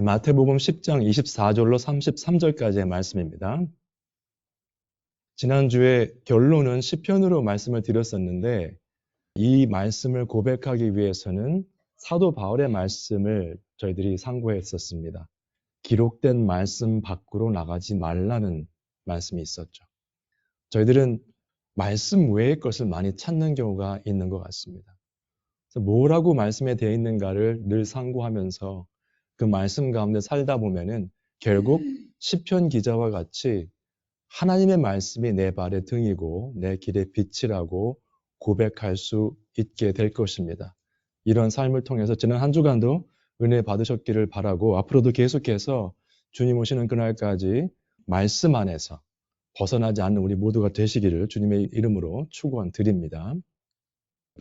마태복음 10장 24절로 33절까지의 말씀입니다. 지난주에 결론은 시편으로 말씀을 드렸었는데 이 말씀을 고백하기 위해서는 사도 바울의 말씀을 저희들이 상고했었습니다. 기록된 말씀 밖으로 나가지 말라는 말씀이 있었죠. 저희들은 말씀 외의 것을 많이 찾는 경우가 있는 것 같습니다. 뭐라고 말씀에 되어 있는가를 늘 상고하면서 그 말씀 가운데 살다 보면은 결국 시편 기자와 같이 하나님의 말씀이 내 발의 등이고 내 길의 빛이라고 고백할 수 있게 될 것입니다. 이런 삶을 통해서 지난 한 주간도 은혜 받으셨기를 바라고 앞으로도 계속해서 주님 오시는 그날까지 말씀 안에서 벗어나지 않는 우리 모두가 되시기를 주님의 이름으로 축원 드립니다.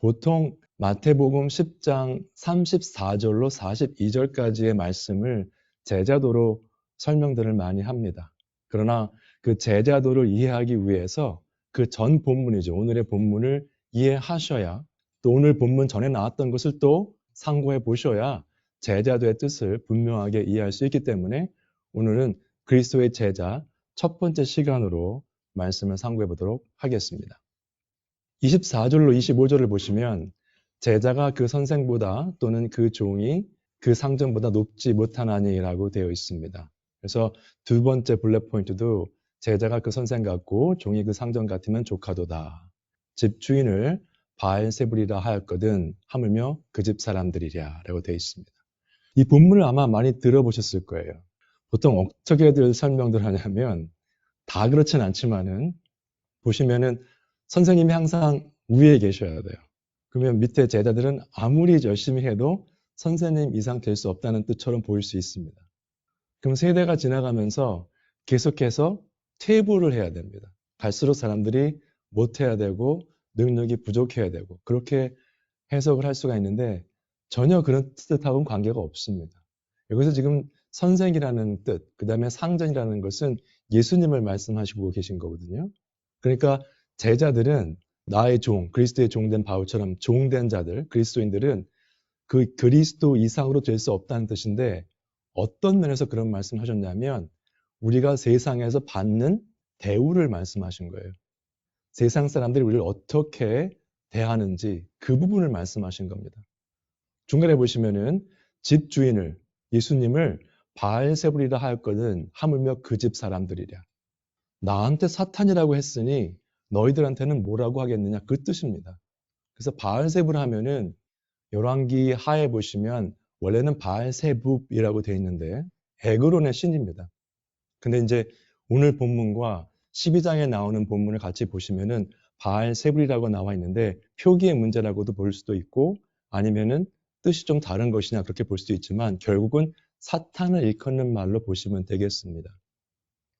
보통 마태복음 10장 34절로 42절까지의 말씀을 제자도로 설명들을 많이 합니다. 그러나 그 제자도를 이해하기 위해서 그 전 본문이죠. 오늘의 본문을 이해하셔야 또 오늘 본문 전에 나왔던 것을 또 상고해 보셔야 제자도의 뜻을 분명하게 이해할 수 있기 때문에 오늘은 그리스도의 제자 첫 번째 시간으로 말씀을 상고해 보도록 하겠습니다. 24절로 25절을 보시면 제자가 그 선생보다 또는 그 종이 그 상전보다 높지 못하나니라고 되어 있습니다. 그래서 두 번째 블랙 포인트도 제자가 그 선생 같고 종이 그 상전 같으면 조카도다. 집 주인을 바알세불이라 하였거든 하물며 그 집 사람들이랴라고 되어 있습니다. 이 본문을 아마 많이 들어보셨을 거예요. 보통 어떻게들 설명들 하냐면 다 그렇진 않지만은 보시면은 선생님이 항상 위에 계셔야 돼요. 그러면 밑에 제자들은 아무리 열심히 해도 선생님 이상 될 수 없다는 뜻처럼 보일 수 있습니다. 그럼 세대가 지나가면서 계속해서 퇴보를 해야 됩니다. 갈수록 사람들이 못해야 되고 능력이 부족해야 되고 그렇게 해석을 할 수가 있는데 전혀 그런 뜻하고는 관계가 없습니다. 여기서 지금 선생이라는 뜻, 그 다음에 상전이라는 것은 예수님을 말씀하시고 계신 거거든요. 그러니까 제자들은 나의 종, 그리스도의 종된 바울처럼 종된 자들, 그리스도인들은 그 그리스도 이상으로 될 수 없다는 뜻인데 어떤 면에서 그런 말씀 하셨냐면 우리가 세상에서 받는 대우를 말씀하신 거예요. 세상 사람들이 우리를 어떻게 대하는지 그 부분을 말씀하신 겁니다. 중간에 보시면은 집 주인을 예수님을 바알세불이라 하였거든 하물며 그 집 사람들이랴. 나한테 사탄이라고 했으니 너희들한테는 뭐라고 하겠느냐 그 뜻입니다. 그래서 바알세불 하면은 열왕기 하에 보시면 원래는 바알세붑이라고 되어 있는데 에그론의 신입니다. 근데 이제 오늘 본문과 12장에 나오는 본문을 같이 보시면은 바알세불이라고 나와 있는데 표기의 문제라고도 볼 수도 있고 아니면은 뜻이 좀 다른 것이냐 그렇게 볼 수도 있지만 결국은 사탄을 일컫는 말로 보시면 되겠습니다.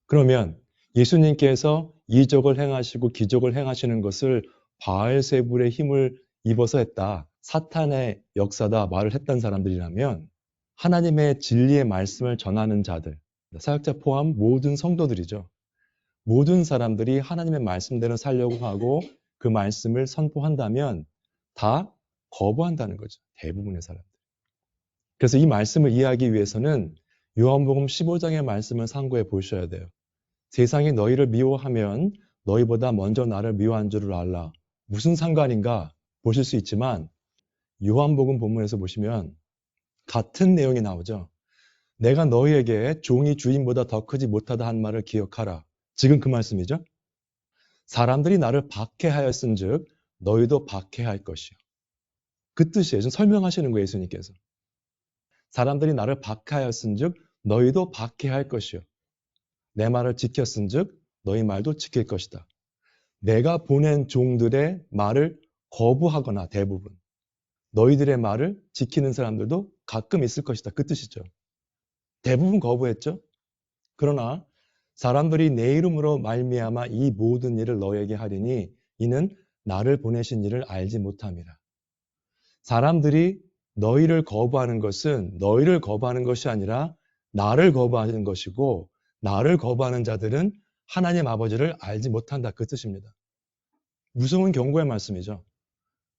그러면 예수님께서 이적을 행하시고 기적을 행하시는 것을 바알세불의 힘을 입어서 했다. 사탄의 역사다 말을 했던 사람들이라면 하나님의 진리의 말씀을 전하는 자들, 사역자 포함 모든 성도들이죠. 모든 사람들이 하나님의 말씀대로 살려고 하고 그 말씀을 선포한다면 다 거부한다는 거죠. 대부분의 사람들. 그래서 이 말씀을 이해하기 위해서는 요한복음 15장의 말씀을 상고해 보셔야 돼요. 세상이 너희를 미워하면 너희보다 먼저 나를 미워한 줄을 알라. 무슨 상관인가 보실 수 있지만 요한복음 본문에서 보시면 같은 내용이 나오죠. 내가 너희에게 종이 주인보다 더 크지 못하다 한 말을 기억하라. 지금 그 말씀이죠. 사람들이 나를 박해하였은 즉 너희도 박해할 것이요. 그 뜻이에요. 좀 설명하시는 거예요, 예수님께서. 사람들이 나를 박해하였은 즉 너희도 박해할 것이요. 내 말을 지켰은 즉 너희 말도 지킬 것이다. 내가 보낸 종들의 말을 거부하거나 대부분 너희들의 말을 지키는 사람들도 가끔 있을 것이다. 그 뜻이죠. 대부분 거부했죠. 그러나 사람들이 내 이름으로 말미암아 이 모든 일을 너에게 하리니 이는 나를 보내신 일을 알지 못함이라. 사람들이 너희를 거부하는 것은 너희를 거부하는 것이 아니라 나를 거부하는 것이고 나를 거부하는 자들은 하나님 아버지를 알지 못한다. 그 뜻입니다. 무서운 경고의 말씀이죠.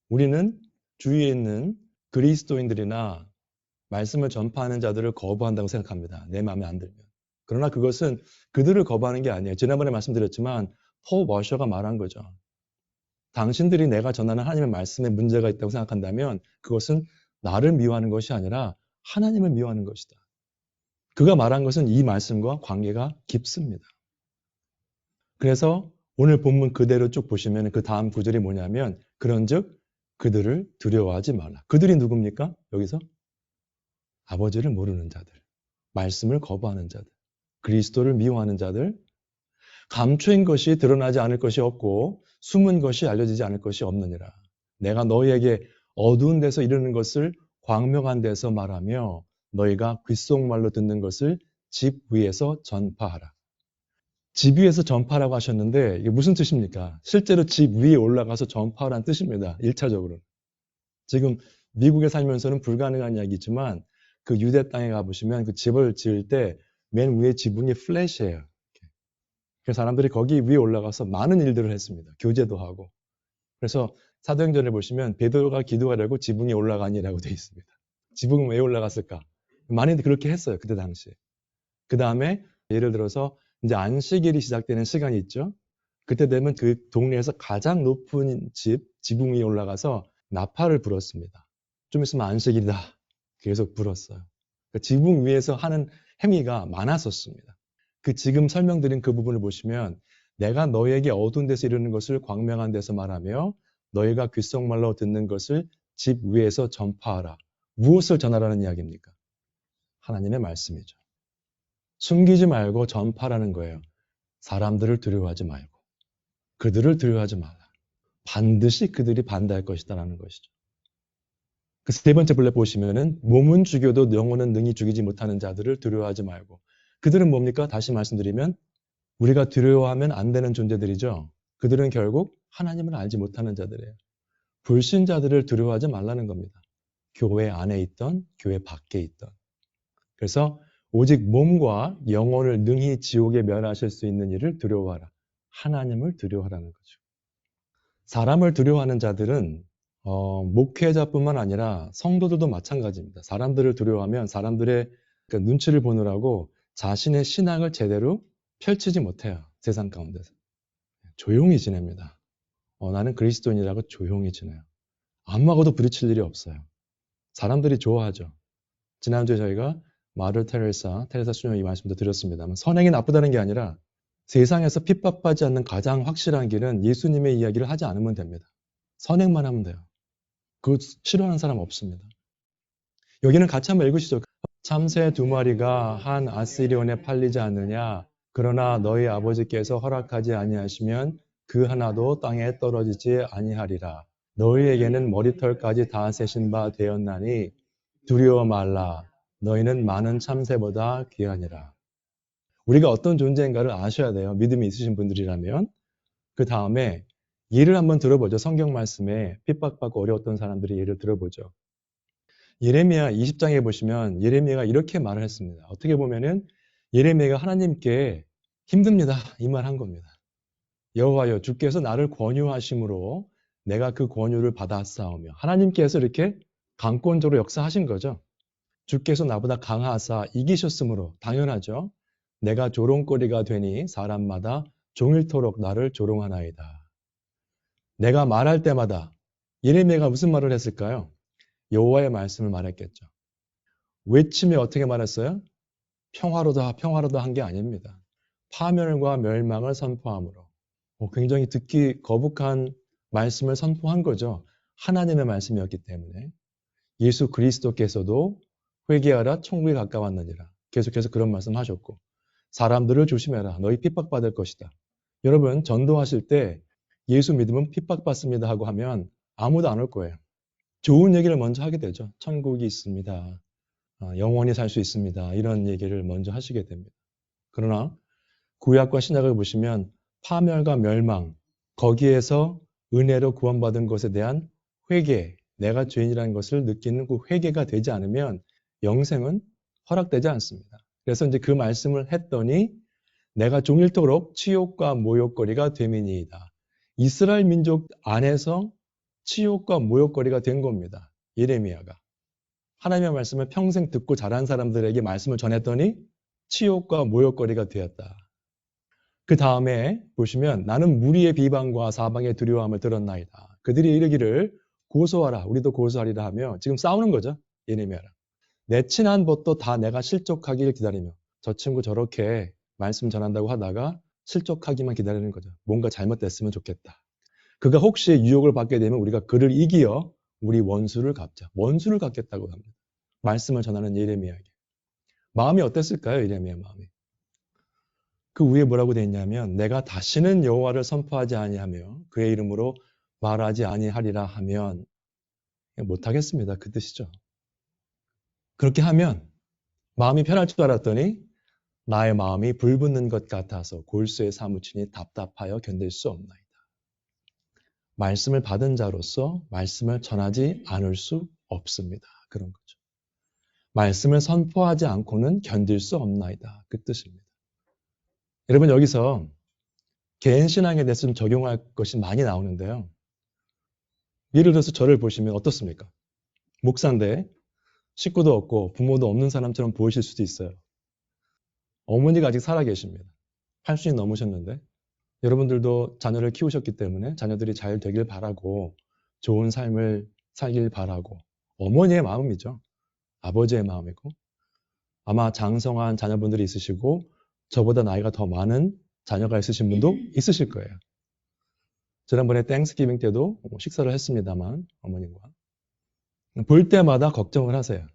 우리는 주위에 있는 그리스도인들이나 말씀을 전파하는 자들을 거부한다고 생각합니다. 내 마음에 안 들면. 그러나 그것은 그들을 거부하는 게 아니에요. 지난번에 말씀드렸지만 포 머셔가 말한 거죠. 당신들이 내가 전하는 하나님의 말씀에 문제가 있다고 생각한다면 그것은 나를 미워하는 것이 아니라 하나님을 미워하는 것이다. 그가 말한 것은 이 말씀과 관계가 깊습니다. 그래서 오늘 본문 그대로 쭉 보시면 그 다음 구절이 뭐냐면 그런즉 그들을 두려워하지 말라. 그들이 누굽니까? 여기서 아버지를 모르는 자들, 말씀을 거부하는 자들, 그리스도를 미워하는 자들, 감추인 것이 드러나지 않을 것이 없고 숨은 것이 알려지지 않을 것이 없느니라. 내가 너희에게 어두운 데서 이르는 것을 광명한 데서 말하며 너희가 귓속말로 듣는 것을 집 위에서 전파하라. 집 위에서 전파라고 하셨는데 이게 무슨 뜻입니까? 실제로 집 위에 올라가서 전파하라는 뜻입니다. 1차적으로. 지금 미국에 살면서는 불가능한 이야기지만 그 유대 땅에 가보시면 그 집을 지을 때 맨 위에 지붕이 플랫이에요. 그래서 사람들이 거기 위에 올라가서 많은 일들을 했습니다. 교제도 하고. 그래서 사도행전을 보시면 베드로가 기도하려고 지붕에 올라가니라고 되어 있습니다. 지붕은 왜 올라갔을까? 많이들 그렇게 했어요. 그때 당시에. 그 다음에 예를 들어서 이제 안식일이 시작되는 시간이 있죠. 그때 되면 그 동네에서 가장 높은 집, 지붕 위에 올라가서 나팔을 불었습니다. 좀 있으면 안식일이다. 계속 불었어요. 그러니까 지붕 위에서 하는 행위가 많았었습니다. 그 지금 설명드린 그 부분을 보시면 내가 너에게 어두운 데서 이르는 것을 광명한 데서 말하며 너희가 귓속말로 듣는 것을 집 위에서 전파하라. 무엇을 전하라는 이야기입니까? 하나님의 말씀이죠. 숨기지 말고 전파라는 거예요. 사람들을 두려워하지 말고 그들을 두려워하지 말라. 반드시 그들이 반대할 것이다라는 것이죠. 그세 번째 블랙 보시면은 몸은 죽여도 영혼은 능히 죽이지 못하는 자들을 두려워하지 말고 그들은 뭡니까? 다시 말씀드리면 우리가 두려워하면 안 되는 존재들이죠. 그들은 결국 하나님을 알지 못하는 자들이에요. 불신자들을 두려워하지 말라는 겁니다. 교회 안에 있던 교회 밖에 있던. 그래서 오직 몸과 영혼을 능히 지옥에 멸하실 수 있는 일을 두려워하라. 하나님을 두려워하라는 거죠. 사람을 두려워하는 자들은 어, 목회자뿐만 아니라 성도들도 마찬가지입니다. 사람들을 두려워하면 사람들의 그 눈치를 보느라고 자신의 신앙을 제대로 펼치지 못해요. 세상 가운데서. 조용히 지냅니다. 어, 나는 그리스도인이라고 조용히 지내요. 아무하고도 부딪힐 일이 없어요. 사람들이 좋아하죠. 지난주에 저희가 마를 테레사, 테레사 수녀 이 말씀도 드렸습니다만 선행이 나쁘다는 게 아니라 세상에서 핍박받지 않는 가장 확실한 길은 예수님의 이야기를 하지 않으면 됩니다. 선행만 하면 돼요. 그 싫어하는 사람 없습니다. 여기는 같이 한번 읽으시죠. 참새 두 마리가 한 아시리온에 팔리지 않느냐. 그러나 너희 아버지께서 허락하지 아니하시면 그 하나도 땅에 떨어지지 아니하리라. 너희에게는 머리털까지 다 세신 바 되었나니 두려워 말라. 너희는 많은 참새보다 귀하니라. 우리가 어떤 존재인가를 아셔야 돼요. 믿음이 있으신 분들이라면. 그 다음에 예를 한번 들어보죠. 성경 말씀에 핍박받고 어려웠던 사람들이 예를 들어보죠. 예레미야 20장에 보시면 예레미야가 이렇게 말을 했습니다. 어떻게 보면은 예레미야가 하나님께 힘듭니다. 이 말 한 겁니다. 여호와여 주께서 나를 권유하심으로 내가 그 권유를 받아 싸우며 하나님께서 이렇게 강권적으로 역사하신 거죠. 주께서 나보다 강하사 이기셨으므로 당연하죠. 내가 조롱거리가 되니 사람마다 종일토록 나를 조롱하나이다. 내가 말할 때마다 예레미야가 무슨 말을 했을까요? 여호와의 말씀을 말했겠죠. 외침이 어떻게 말했어요? 평화로다 평화로다 한 게 아닙니다. 파멸과 멸망을 선포함으로 어, 굉장히 듣기 거북한 말씀을 선포한 거죠. 하나님의 말씀이었기 때문에 예수 그리스도께서도 회개하라 천국에 가까웠느니라. 계속해서 그런 말씀 하셨고 사람들을 조심해라. 너희 핍박받을 것이다. 여러분 전도하실 때 예수 믿으면 핍박받습니다 하고 하면 아무도 안 올 거예요. 좋은 얘기를 먼저 하게 되죠. 천국이 있습니다. 아, 영원히 살 수 있습니다. 이런 얘기를 먼저 하시게 됩니다. 그러나 구약과 신약을 보시면 파멸과 멸망, 거기에서 은혜로 구원받은 것에 대한 회개, 내가 죄인이라는 것을 느끼는 그 회개가 되지 않으면 영생은 허락되지 않습니다. 그래서 이제 그 말씀을 했더니 내가 종일토록 치욕과 모욕거리가 되민이이다. 이스라엘 민족 안에서 치욕과 모욕거리가 된 겁니다. 예레미야가. 하나님의 말씀을 평생 듣고 자란 사람들에게 말씀을 전했더니 치욕과 모욕거리가 되었다. 그 다음에 보시면 나는 무리의 비방과 사방의 두려움을 들었나이다. 그들이 이르기를 고소하라 우리도 고소하리라 하며 지금 싸우는 거죠. 예레미야랑. 내 친한 벗도 다 내가 실족하기를 기다리며 저 친구 저렇게 말씀 전한다고 하다가 실족하기만 기다리는 거죠. 뭔가 잘못됐으면 좋겠다. 그가 혹시 유혹을 받게 되면 우리가 그를 이기어 우리 원수를 갚자. 원수를 갚겠다고 합니다. 말씀을 전하는 예레미야에게. 마음이 어땠을까요? 예레미야 마음이. 그 위에 뭐라고 되어 있냐면 내가 다시는 여호와를 선포하지 아니하며 그의 이름으로 말하지 아니하리라 하면 못하겠습니다. 그 뜻이죠. 그렇게 하면 마음이 편할 줄 알았더니 나의 마음이 불붙는 것 같아서 골수에 사무치니 답답하여 견딜 수 없나이다. 말씀을 받은 자로서 말씀을 전하지 않을 수 없습니다. 그런 거죠. 말씀을 선포하지 않고는 견딜 수 없나이다. 그 뜻입니다. 여러분 여기서 개인 신앙에 대해서 좀 적용할 것이 많이 나오는데요. 예를 들어서 저를 보시면 어떻습니까? 목사인데 식구도 없고 부모도 없는 사람처럼 보이실 수도 있어요. 어머니가 아직 살아 계십니다. 80이 넘으셨는데 여러분들도 자녀를 키우셨기 때문에 자녀들이 잘 되길 바라고 좋은 삶을 살길 바라고 어머니의 마음이죠. 아버지의 마음이고 아마 장성한 자녀분들이 있으시고 저보다 나이가 더 많은 자녀가 있으신 분도 있으실 거예요. 지난번에 땡스기빙 때도 뭐 식사를 했습니다만 어머님과 볼 때마다 걱정을 하세요.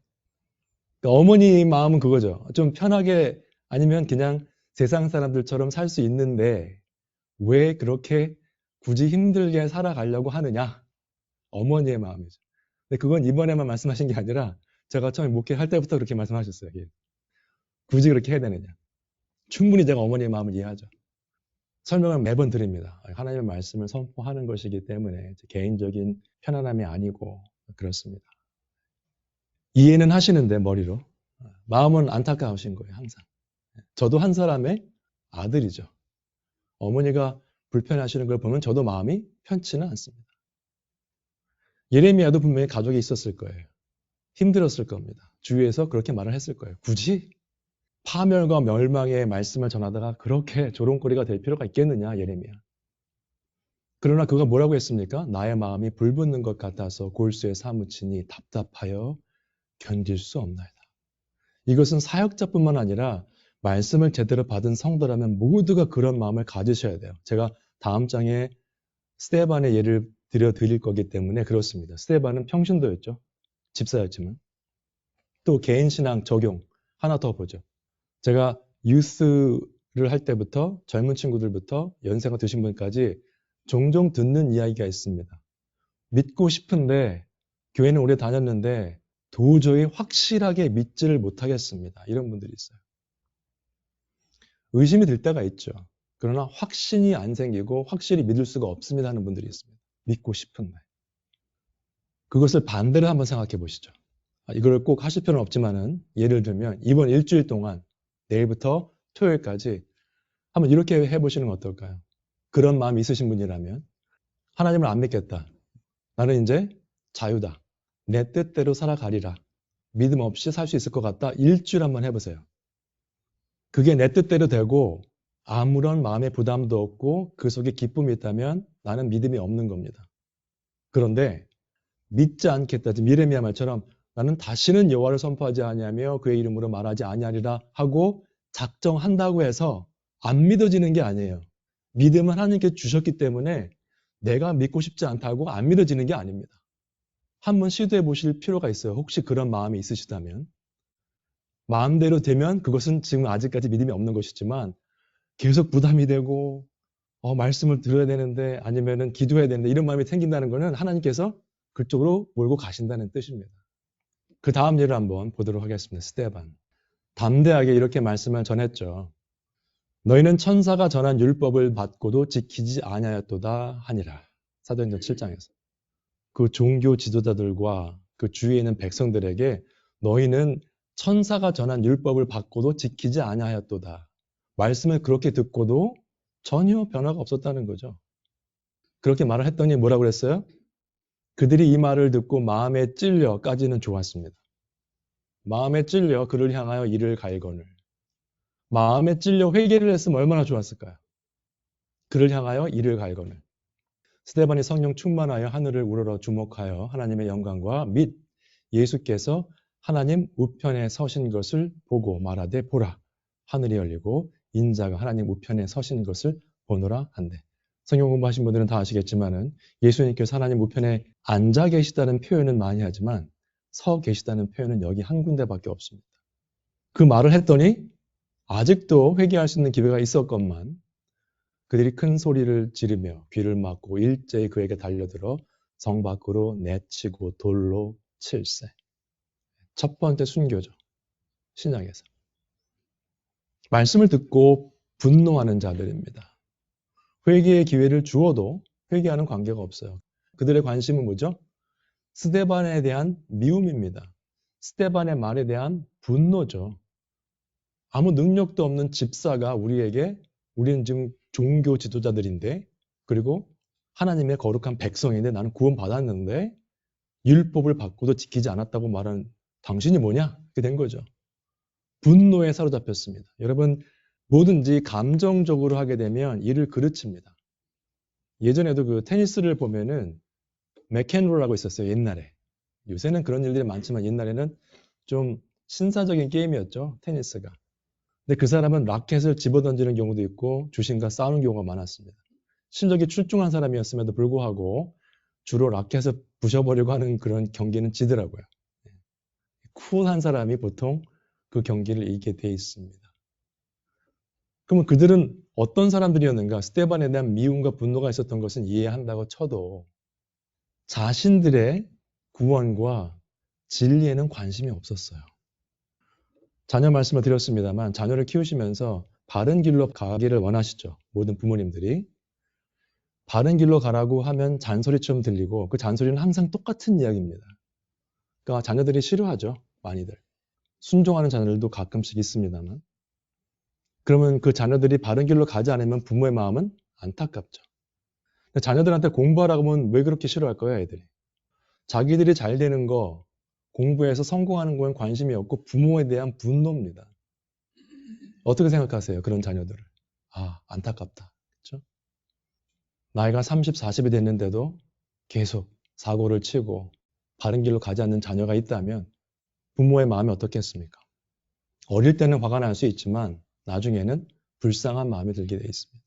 그러니까 어머니 마음은 그거죠. 좀 편하게 아니면 그냥 세상 사람들처럼 살 수 있는데 왜 그렇게 굳이 힘들게 살아가려고 하느냐? 어머니의 마음이죠. 근데 그건 이번에만 말씀하신 게 아니라 제가 처음에 목회할 때부터 그렇게 말씀하셨어요. 예. 굳이 그렇게 해야 되느냐? 충분히 제가 어머니의 마음을 이해하죠. 설명을 매번 드립니다. 하나님의 말씀을 선포하는 것이기 때문에 개인적인 편안함이 아니고 그렇습니다. 이해는 하시는데 머리로 마음은 안타까우신 거예요. 항상. 저도 한 사람의 아들이죠. 어머니가 불편하시는 걸 보면 저도 마음이 편치는 않습니다. 예레미야도 분명히 가족이 있었을 거예요. 힘들었을 겁니다. 주위에서 그렇게 말을 했을 거예요. 굳이 파멸과 멸망의 말씀을 전하다가 그렇게 조롱거리가 될 필요가 있겠느냐, 예레미야. 그러나 그가 뭐라고 했습니까? 나의 마음이 불붙는 것 같아서 골수에 사무치니 답답하여 견딜 수 없나이다. 이것은 사역자뿐만 아니라 말씀을 제대로 받은 성도라면 모두가 그런 마음을 가지셔야 돼요. 제가 다음 장에 스테반의 예를 드려 드릴 거기 때문에 그렇습니다. 스테반은 평신도였죠. 집사였지만. 또 개인 신앙 적용 하나 더 보죠. 제가 유스를 할 때부터 젊은 친구들부터 연세가 드신 분까지 종종 듣는 이야기가 있습니다. 믿고 싶은데 교회는 오래 다녔는데 도저히 확실하게 믿지를 못하겠습니다. 이런 분들이 있어요. 의심이 들 때가 있죠. 그러나 확신이 안 생기고 확실히 믿을 수가 없습니다 하는 분들이 있습니다. 믿고 싶은데. 그것을 반대로 한번 생각해 보시죠. 아, 이걸 꼭 하실 필요는 없지만은 예를 들면 이번 일주일 동안 내일부터 토요일까지 한번 이렇게 해보시는 건 어떨까요? 그런 마음이 있으신 분이라면 하나님을 안 믿겠다. 나는 이제 자유다. 내 뜻대로 살아가리라. 믿음 없이 살 수 있을 것 같다. 일주일 한번 해보세요. 그게 내 뜻대로 되고 아무런 마음의 부담도 없고 그 속에 기쁨이 있다면 나는 믿음이 없는 겁니다. 그런데 믿지 않겠다. 미레미야 말처럼 나는 다시는 여호와를 선포하지 아니하며 그의 이름으로 말하지 아니하리라 하고 작정한다고 해서 안 믿어지는 게 아니에요. 믿음은 하나님께 주셨기 때문에 내가 믿고 싶지 않다고 안 믿어지는 게 아닙니다. 한번 시도해 보실 필요가 있어요. 혹시 그런 마음이 있으시다면. 마음대로 되면 그것은 지금 아직까지 믿음이 없는 것이지만 계속 부담이 되고 어, 말씀을 들어야 되는데 아니면은 기도해야 되는데 이런 마음이 생긴다는 것은 하나님께서 그쪽으로 몰고 가신다는 뜻입니다. 그 다음 예를 한번 보도록 하겠습니다. 스테반. 담대하게 이렇게 말씀을 전했죠. 너희는 천사가 전한 율법을 받고도 지키지 아니하였도다 하니라. 사도행전 7장에서. 그 종교 지도자들과 그 주위에 있는 백성들에게 너희는 천사가 전한 율법을 받고도 지키지 아니하였도다. 말씀을 그렇게 듣고도 전혀 변화가 없었다는 거죠. 그렇게 말을 했더니 뭐라고 그랬어요? 그들이 이 말을 듣고 마음에 찔려까지는 좋았습니다. 마음에 찔려 그를 향하여 이를 갈거늘. 마음에 찔려 회개를 했으면 얼마나 좋았을까요? 그를 향하여 이를 갈거늘. 스테반이 성령 충만하여 하늘을 우러러 주목하여 하나님의 영광과 및 예수께서 하나님 우편에 서신 것을 보고 말하되 보라 하늘이 열리고 인자가 하나님 우편에 서신 것을 보노라 한대. 성경 공부하신 분들은 다 아시겠지만은 예수님께서 하나님 우편에 앉아 계시다는 표현은 많이 하지만 서 계시다는 표현은 여기 한 군데밖에 없습니다. 그 말을 했더니 아직도 회개할 수 있는 기회가 있었건만 그들이 큰 소리를 지르며 귀를 막고 일제히 그에게 달려들어 성 밖으로 내치고 돌로 칠세. 첫 번째 순교죠. 신약에서. 말씀을 듣고 분노하는 자들입니다. 회개의 기회를 주어도 회개하는 관계가 없어요. 그들의 관심은 뭐죠? 스테반에 대한 미움입니다. 스테반의 말에 대한 분노죠. 아무 능력도 없는 집사가 우리에게 우리는 지금 종교 지도자들인데 그리고 하나님의 거룩한 백성인데 나는 구원 받았는데 율법을 받고도 지키지 않았다고 말하는 당신이 뭐냐? 그게 된 거죠. 분노에 사로잡혔습니다. 여러분 뭐든지 감정적으로 하게 되면 이를 그르칩니다. 예전에도 그 테니스를 보면은 맥켄롤라고 있었어요. 옛날에. 요새는 그런 일들이 많지만 옛날에는 좀 신사적인 게임이었죠. 테니스가. 근데 그 사람은 라켓을 집어던지는 경우도 있고 주신과 싸우는 경우가 많았습니다. 실력이 출중한 사람이었음에도 불구하고 주로 라켓을 부셔버리고 하는 그런 경기는 지더라고요. 네. 쿨한 사람이 보통 그 경기를 이기게 돼 있습니다. 그러면 그들은 어떤 사람들이었는가? 스테반에 대한 미움과 분노가 있었던 것은 이해한다고 쳐도 자신들의 구원과 진리에는 관심이 없었어요. 자녀 말씀을 드렸습니다만 자녀를 키우시면서 바른 길로 가기를 원하시죠. 모든 부모님들이. 바른 길로 가라고 하면 잔소리처럼 들리고 그 잔소리는 항상 똑같은 이야기입니다. 그러니까 자녀들이 싫어하죠. 많이들. 순종하는 자녀들도 가끔씩 있습니다만. 그러면 그 자녀들이 바른 길로 가지 않으면 부모의 마음은 안타깝죠. 자녀들한테 공부하라고 하면 왜 그렇게 싫어할 거야, 애들이. 자기들이 잘 되는 거, 공부해서 성공하는 거엔 관심이 없고 부모에 대한 분노입니다. 어떻게 생각하세요? 그런 자녀들을. 아, 안타깝다. 그렇죠? 나이가 30, 40이 됐는데도 계속 사고를 치고 바른 길로 가지 않는 자녀가 있다면 부모의 마음이 어떻겠습니까? 어릴 때는 화가 날 수 있지만 나중에는 불쌍한 마음이 들게 되어 있습니다.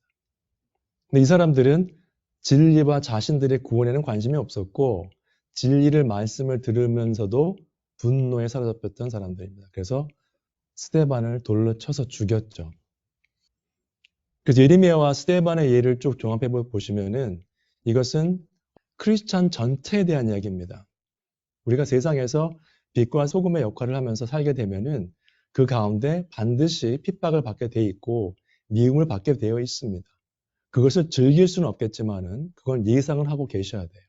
근데 이 사람들은 진리와 자신들의 구원에는 관심이 없었고 진리를 말씀을 들으면서도 분노에 사로잡혔던 사람들입니다. 그래서 스테반을 돌로 쳐서 죽였죠. 그래서 예리미야와 스테반의 예를 쭉 종합해 보시면은 이것은 크리스찬 전체에 대한 이야기입니다. 우리가 세상에서 빛과 소금의 역할을 하면서 살게 되면은 그 가운데 반드시 핍박을 받게 돼 있고 미움을 받게 되어 있습니다. 그것을 즐길 수는 없겠지만은 그건 예상을 하고 계셔야 돼요.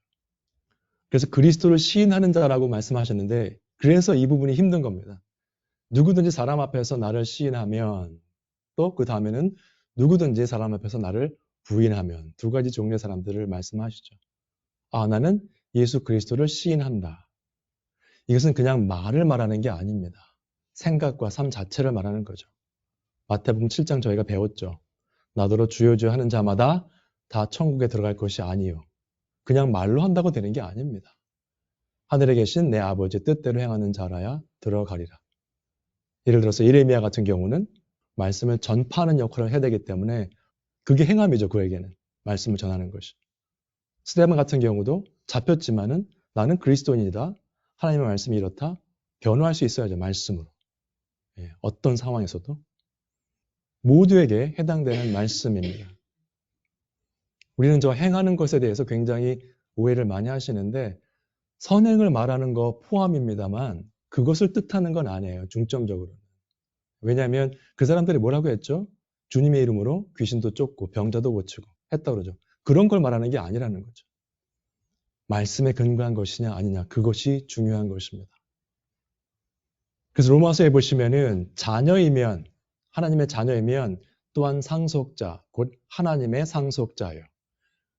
그래서 그리스도를 시인하는 자라고 말씀하셨는데 그래서 이 부분이 힘든 겁니다. 누구든지 사람 앞에서 나를 시인하면 또 그 다음에는 누구든지 사람 앞에서 나를 부인하면 두 가지 종류의 사람들을 말씀하시죠. 아, 나는 예수 그리스도를 시인한다. 이것은 그냥 말을 말하는 게 아닙니다. 생각과 삶 자체를 말하는 거죠. 마태복음 7장 저희가 배웠죠. 나더러 주여 주여 하는 자마다 다 천국에 들어갈 것이 아니요. 그냥 말로 한다고 되는 게 아닙니다. 하늘에 계신 내 아버지 뜻대로 행하는 자라야 들어가리라. 예를 들어서 이레미야 같은 경우는 말씀을 전파하는 역할을 해야 되기 때문에 그게 행함이죠, 그에게는. 말씀을 전하는 것이. 스데반 같은 경우도 잡혔지만은 나는 그리스도인이다. 하나님의 말씀이 이렇다. 변화할 수 있어야죠, 말씀으로. 예, 어떤 상황에서도. 모두에게 해당되는 말씀입니다. 우리는 저 행하는 것에 대해서 굉장히 오해를 많이 하시는데 선행을 말하는 거 포함입니다만 그것을 뜻하는 건 아니에요. 중점적으로. 왜냐하면 그 사람들이 뭐라고 했죠? 주님의 이름으로 귀신도 쫓고 병자도 고치고 했다 그러죠. 그런 걸 말하는 게 아니라는 거죠. 말씀에 근거한 것이냐 아니냐 그것이 중요한 것입니다. 그래서 로마서에 보시면은 자녀이면 하나님의 자녀이면 또한 상속자 곧 하나님의 상속자예요.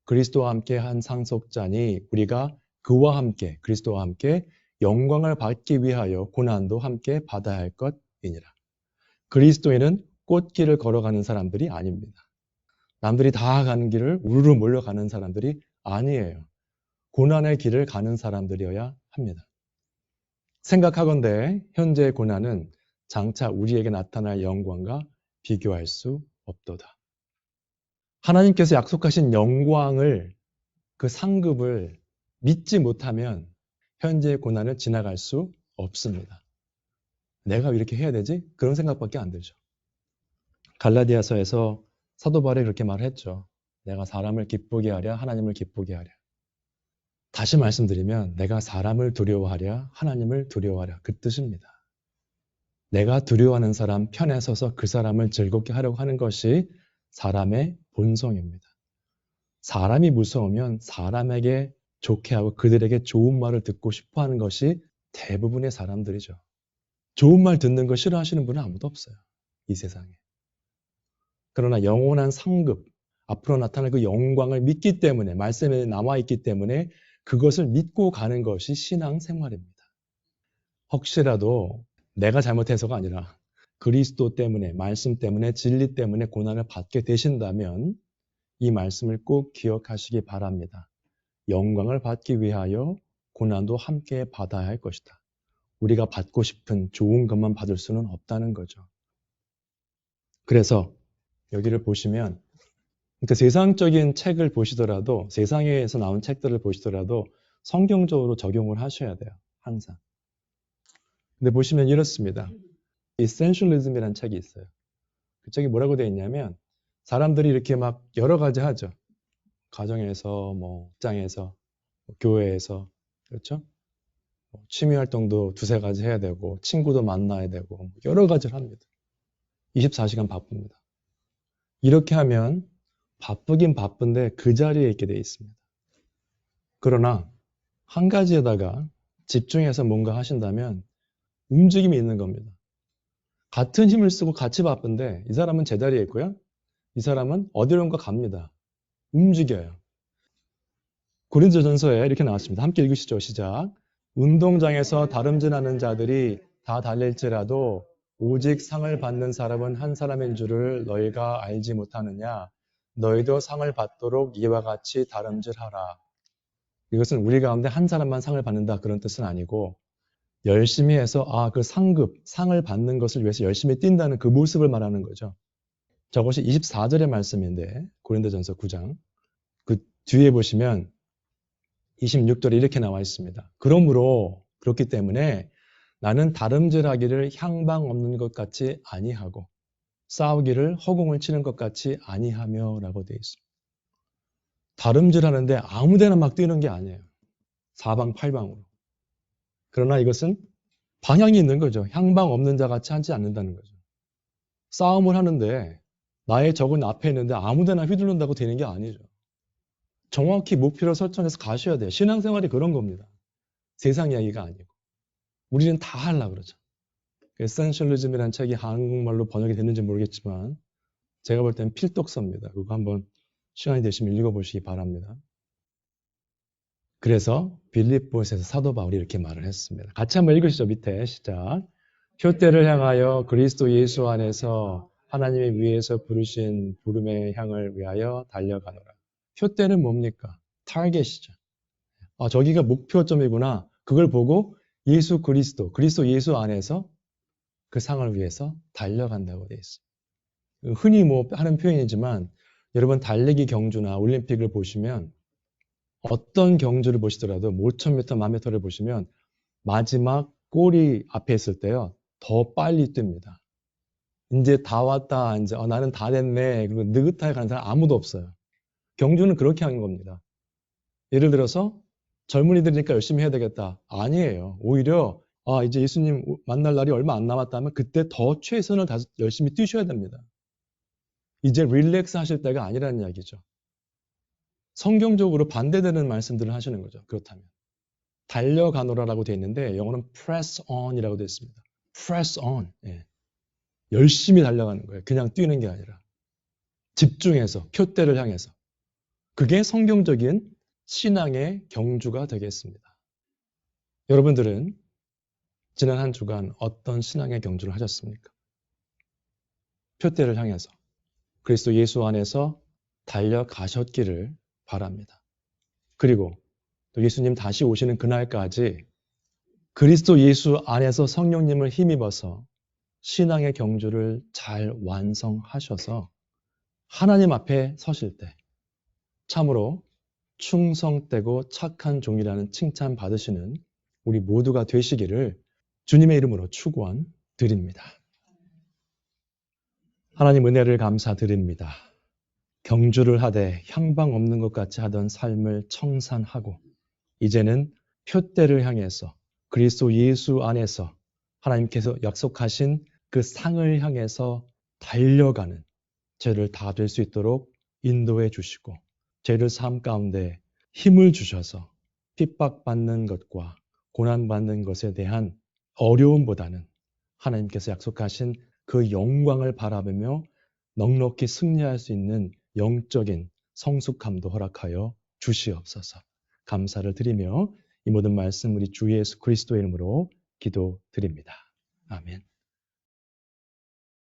그리스도와 함께 한 상속자니 우리가 그와 함께 그리스도와 함께 영광을 받기 위하여 고난도 함께 받아야 할 것이니라. 그리스도인은 꽃길을 걸어가는 사람들이 아닙니다. 남들이 다 가는 길을 우르르 몰려가는 사람들이 아니에요. 고난의 길을 가는 사람들이어야 합니다. 생각하건대 현재의 고난은 장차 우리에게 나타날 영광과 비교할 수 없도다. 하나님께서 약속하신 영광을 그 상급을 믿지 못하면 현재의 고난을 지나갈 수 없습니다. 내가 왜 이렇게 해야 되지? 그런 생각밖에 안 들죠. 갈라디아서에서 사도 바울이 그렇게 말했죠. 내가 사람을 기쁘게 하랴 하나님을 기쁘게 하랴. 다시 말씀드리면 내가 사람을 두려워하랴 하나님을 두려워하랴 그 뜻입니다. 내가 두려워하는 사람 편에 서서 그 사람을 즐겁게 하려고 하는 것이 사람의 본성입니다. 사람이 무서우면 사람에게 좋게 하고 그들에게 좋은 말을 듣고 싶어 하는 것이 대부분의 사람들이죠. 좋은 말 듣는 거 싫어하시는 분은 아무도 없어요. 이 세상에. 그러나 영원한 상급, 앞으로 나타날 그 영광을 믿기 때문에, 말씀에 남아있기 때문에 그것을 믿고 가는 것이 신앙 생활입니다. 혹시라도 내가 잘못해서가 아니라 그리스도 때문에, 말씀 때문에, 진리 때문에 고난을 받게 되신다면 이 말씀을 꼭 기억하시기 바랍니다. 영광을 받기 위하여 고난도 함께 받아야 할 것이다. 우리가 받고 싶은 좋은 것만 받을 수는 없다는 거죠. 그래서 여기를 보시면 그러니까 세상적인 책을 보시더라도 세상에서 나온 책들을 보시더라도 성경적으로 적용을 하셔야 돼요. 항상. 근데 보시면 이렇습니다. Essentialism이라는 책이 있어요. 그 책이 뭐라고 되어 있냐면 사람들이 이렇게 막 여러 가지 하죠. 가정에서, 뭐, 직장에서, 뭐 교회에서, 그렇죠? 뭐 취미 활동도 두세 가지 해야 되고, 친구도 만나야 되고, 뭐 여러 가지를 합니다. 24시간 바쁩니다. 이렇게 하면 바쁘긴 바쁜데 그 자리에 있게 되어 있습니다. 그러나 한 가지에다가 집중해서 뭔가 하신다면 움직임이 있는 겁니다. 같은 힘을 쓰고 같이 바쁜데 이 사람은 제자리에 있고요. 이 사람은 어디론가 갑니다. 움직여요. 고린도전서에 이렇게 나왔습니다. 함께 읽으시죠. 시작. 운동장에서 다름질하는 자들이 다 달릴지라도 오직 상을 받는 사람은 한 사람인 줄을 너희가 알지 못하느냐? 너희도 상을 받도록 이와 같이 다름질하라. 이것은 우리 가운데 한 사람만 상을 받는다 그런 뜻은 아니고 열심히 해서 아 그 상급 상을 받는 것을 위해서 열심히 뛴다는 그 모습을 말하는 거죠. 저것이 24절의 말씀인데 고린도전서 9장 그 뒤에 보시면 26절에 이렇게 나와 있습니다. 그러므로 그렇기 때문에 나는 다름질하기를 향방 없는 것 같이 아니하고 싸우기를 허공을 치는 것 같이 아니하며라고 되어 있습니다. 다름질하는데 아무데나 막 뛰는 게 아니에요. 사방팔방으로. 그러나 이것은 방향이 있는 거죠. 향방 없는 자 같이 하지 않는다는 거죠. 싸움을 하는데 나의 적은 앞에 있는데 아무데나 휘둘른다고 되는 게 아니죠. 정확히 목표를 설정해서 가셔야 돼요. 신앙생활이 그런 겁니다. 세상 이야기가 아니고. 우리는 다 하려고 그러죠. 에센셜리즘이라는 책이 한국말로 번역이 됐는지 모르겠지만 제가 볼 때는 필독서입니다. 그거 한번 시간이 되시면 읽어보시기 바랍니다. 그래서 빌립보에서 사도 바울이 이렇게 말을 했습니다. 같이 한번 읽으시죠. 밑에 시작. 표대를 향하여 그리스도 예수 안에서 하나님의 위에서 부르신 부름의 향을 위하여 달려가노라. 표대는 뭡니까? 타겟이죠. 아, 저기가 목표점이구나. 그걸 보고 예수 그리스도, 그리스도 예수 안에서 그 상을 위해서 달려간다고 되어 있어요. 흔히 뭐 하는 표현이지만 여러분 달리기 경주나 올림픽을 보시면 어떤 경주를 보시더라도 5,000m, 1000m를 보시면 마지막 골이 앞에 있을 때요. 더 빨리 뜁니다. 이제 다 왔다. 이제 어, 나는 다 됐네. 그리고 느긋하게 가는 사람 아무도 없어요. 경주는 그렇게 하는 겁니다. 예를 들어서 젊은이들이니까 열심히 해야 되겠다. 아니에요. 오히려 아, 이제 예수님 만날 날이 얼마 안 남았다면 그때 더 최선을 다해서 열심히 뛰셔야 됩니다. 이제 릴렉스 하실 때가 아니라는 이야기죠. 성경적으로 반대되는 말씀들을 하시는 거죠. 그렇다면. 달려가노라라고 되어 있는데 영어는 press on이라고 되어 있습니다. press on. 예. 열심히 달려가는 거예요. 그냥 뛰는 게 아니라. 집중해서, 표대를 향해서. 그게 성경적인 신앙의 경주가 되겠습니다. 여러분들은 지난 한 주간 어떤 신앙의 경주를 하셨습니까? 표대를 향해서 그리스도 예수 안에서 달려가셨기를 바랍니다. 그리고 또 예수님 다시 오시는 그날까지 그리스도 예수 안에서 성령님을 힘입어서 신앙의 경주를 잘 완성하셔서 하나님 앞에 서실 때 참으로 충성되고 착한 종이라는 칭찬 받으시는 우리 모두가 되시기를 주님의 이름으로 축원 드립니다. 하나님 은혜를 감사드립니다. 경주를 하되 향방 없는 것 같이 하던 삶을 청산하고 이제는 표대를 향해서 그리스도 예수 안에서 하나님께서 약속하신 그 상을 향해서 달려가는 죄를 다 될 수 있도록 인도해 주시고 죄를 삶 가운데 힘을 주셔서 핍박받는 것과 고난받는 것에 대한 어려움보다는 하나님께서 약속하신 그 영광을 바라보며 넉넉히 승리할 수 있는 영적인 성숙함도 허락하여 주시옵소서. 감사를 드리며 이 모든 말씀 우리 주 예수 그리스도의 이름으로 기도드립니다. 아멘.